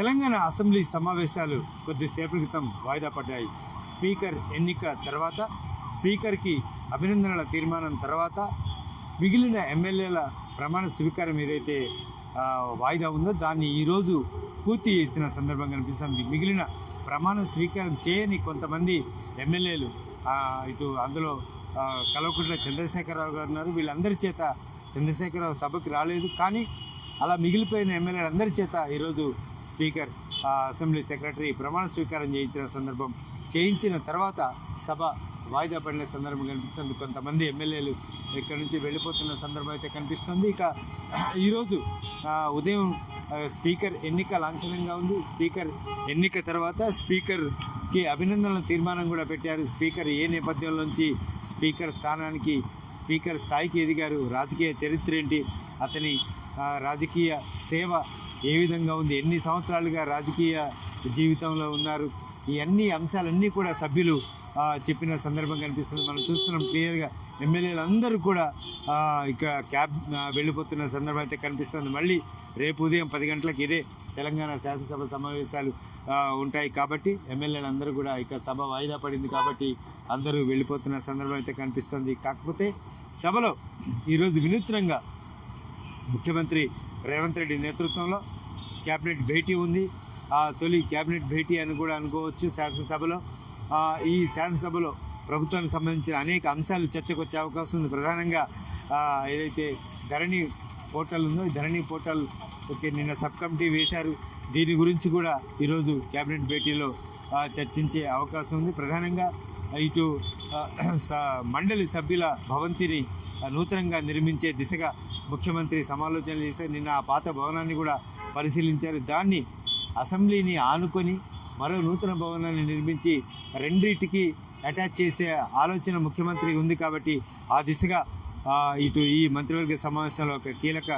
Telangana assembly సమావేశాలు కొద్దిసేపు క్రితం వాయిదా పడ్డాయి. స్పీకర్ ఎన్నిక తర్వాత స్పీకర్కి అభినందనల తీర్మానం తర్వాత మిగిలిన ఎమ్మెల్యేల ప్రమాణ స్వీకారం ఏదైతే వాయిదా ఉందో దాన్ని ఈరోజు పూర్తి చేసిన సందర్భం కనిపిస్తుంది మిగిలిన ప్రమాణ స్వీకారం చేయని కొంతమంది ఎమ్మెల్యేలు ఇటు అందులో ఆ, కల్వకుంట్ల చంద్రశేఖరరావు గారు ఉన్నారు. వీళ్ళందరి చేత చంద్రశేఖరరావు సభకు రాలేదు. కానీ అలా మిగిలిపోయిన ఎమ్మెల్యేలందరి చేత ఈరోజు స్పీకర్ అసెంబ్లీ సెక్రటరీ ప్రమాణ స్వీకారం చేయించిన సందర్భం చేయించిన తర్వాత సభ వాయిదా పడిన సందర్భం కనిపిస్తుంది. కొంతమంది ఎమ్మెల్యేలు ఇక్కడ నుంచి వెళ్ళిపోతున్న సందర్భం అయితే కనిపిస్తుంది. ఇక ఈరోజు ఉదయం స్పీకర్ ఎన్నిక లాంఛనంగా ఉంది. స్పీకర్ ఎన్నిక తర్వాత స్పీకర్కి అభినందనల తీర్మానం కూడా పెట్టారు. స్పీకర్ ఏ నేపథ్యంలోంచి స్పీకర్ స్థానానికి స్పీకర్ స్థాయికి ఎదిగారు? రాజకీయ చరిత్ర ఏంటి? అతని రాజకీయ సేవ ఏ విధంగా ఉంది? ఎన్ని సంవత్సరాలుగా రాజకీయ జీవితంలో ఉన్నారు? ఈ అన్ని అంశాలన్నీ కూడా సభ్యులు చెప్పిన సందర్భం కనిపిస్తుంది. మనం చూస్తున్నాం క్లియర్గా. ఎమ్మెల్యేలు అందరూ కూడా ఇక్కడ ఇక క్యాబ్ వెళ్ళిపోతున్న సందర్భం అయితే కనిపిస్తుంది. మళ్ళీ రేపు ఉదయం పది గంటలకు ఇదే తెలంగాణ శాసనసభ సమావేశాలు ఉంటాయి కాబట్టి ఎమ్మెల్యేలు అందరూ కూడా ఇక సభ వాయిదా పడింది కాబట్టి అందరూ వెళ్ళిపోతున్న సందర్భం అయితే కనిపిస్తుంది. కాకపోతే సభలో ఈరోజు వినూత్నంగా ముఖ్యమంత్రి రేవంత్ రెడ్డి నేతృత్వంలో క్యాబినెట్ భేటీ ఉంది. ఆ తొలి క్యాబినెట్ భేటీ అని కూడా అనుకోవచ్చు శాసనసభలో. ఈ శాసనసభలో ప్రభుత్వానికి సంబంధించిన అనేక అంశాలు చర్చకు వచ్చే అవకాశం ఉంది. ప్రధానంగా ఏదైతే ధరణి పోర్టల్ ఉందో ఈ ధరణి పోర్టల్ ఓకే నిన్న సబ్ కమిటీ వేశారు. దీని గురించి కూడా ఈరోజు క్యాబినెట్ భేటీలో చర్చించే అవకాశం ఉంది. ప్రధానంగా ఇటు స- మండలి సభ్యుల భవంతిని నూతనంగా నిర్మించే దిశగా ముఖ్యమంత్రి సమాలోచనలు చేశారు. నిన్న ఆ పాత భవనాన్ని కూడా పరిశీలించారు. దాన్ని అసెంబ్లీని ఆనుకొని మరో నూతన భవనాన్ని నిర్మించి రెండింటికి అటాచ్ చేసే ఆలోచన ముఖ్యమంత్రి ఉంది కాబట్టి ఆ దిశగా ఇటు ఈ మంత్రివర్గ సమావేశంలో ఒక కీలక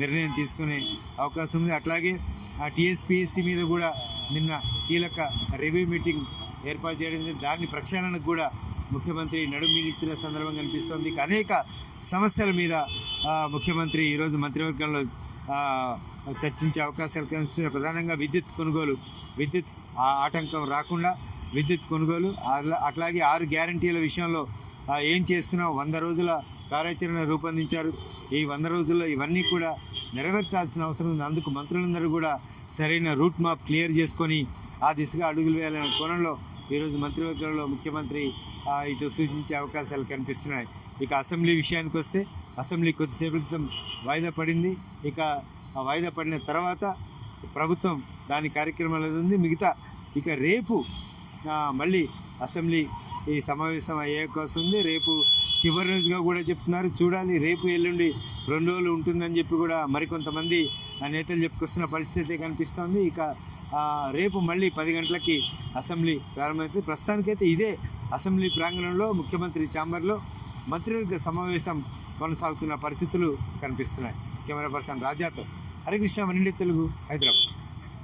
నిర్ణయం తీసుకునే అవకాశం ఉంది. అట్లాగే ఆ టీఎస్పీఎస్సీ మీద కూడా నిన్న కీలక రివ్యూ మీటింగ్ ఏర్పాటు చేయడం దాన్ని ప్రక్షాళనకు కూడా ముఖ్యమంత్రి నడుము ఇచ్చిన సందర్భం కనిపిస్తోంది. అనేక సమస్యల మీద ముఖ్యమంత్రి ఈరోజు మంత్రివర్గంలో చర్చించే అవకాశాలు కనిపిస్తున్నాయి. ప్రధానంగా విద్యుత్ కొనుగోలు. విద్యుత్ ఆ- ఆటంకం రాకుండా విద్యుత్ కొనుగోలు అట్లాగే ఆరు గ్యారంటీల విషయంలో ఏం చేస్తున్నాం వంద రోజుల కార్యాచరణ రూపొందించారు. ఈ వంద రోజుల్లో ఇవన్నీ కూడా నెరవేర్చాల్సిన అవసరం ఉంది. అందుకు మంత్రులందరూ కూడా సరైన రూట్ మ్యాప్ క్లియర్ చేసుకొని ఆ దిశగా అడుగులు వేయాలనే కోణంలో ఈరోజు మంత్రివర్గంలో ముఖ్యమంత్రి ఇటు సూచించే అవకాశాలు కనిపిస్తున్నాయి. ఇక అసెంబ్లీ విషయానికి వస్తే అసెంబ్లీ కొద్దిసేపు క్రితం వాయిదా పడింది. ఇక ఆ వాయిదా పడిన తర్వాత ప్రభుత్వం దాని కార్యక్రమాలు ఉంది. మిగతా ఇక రేపు మళ్ళీ అసెంబ్లీ ఈ సమావేశం అయ్యే కోసం ఉంది. రేపు చివరి రోజుగా కూడా చెప్తున్నారు. చూడాలి రేపు ఎల్లుండి రెండు రోజులు ఉంటుందని చెప్పి కూడా మరికొంతమంది ఆ నేతలు చెప్పుకొస్తున్న పరిస్థితి కనిపిస్తోంది. ఇక రేపు మళ్ళీ పది గంటలకి అసెంబ్లీ ప్రారంభమవుతుంది ప్రస్తుతానికైతే ఇదే అసెంబ్లీ ప్రాంగణంలో ముఖ్యమంత్రి ఛాంబర్లో మంత్రివర్గ సమావేశం కొనసాగుతున్న పరిస్థితులు కనిపిస్తున్నాయి. కెమెరా పర్సన్ రాజాతో హరికృష్ణ మనిండి తెలుగు హైదరాబాద్.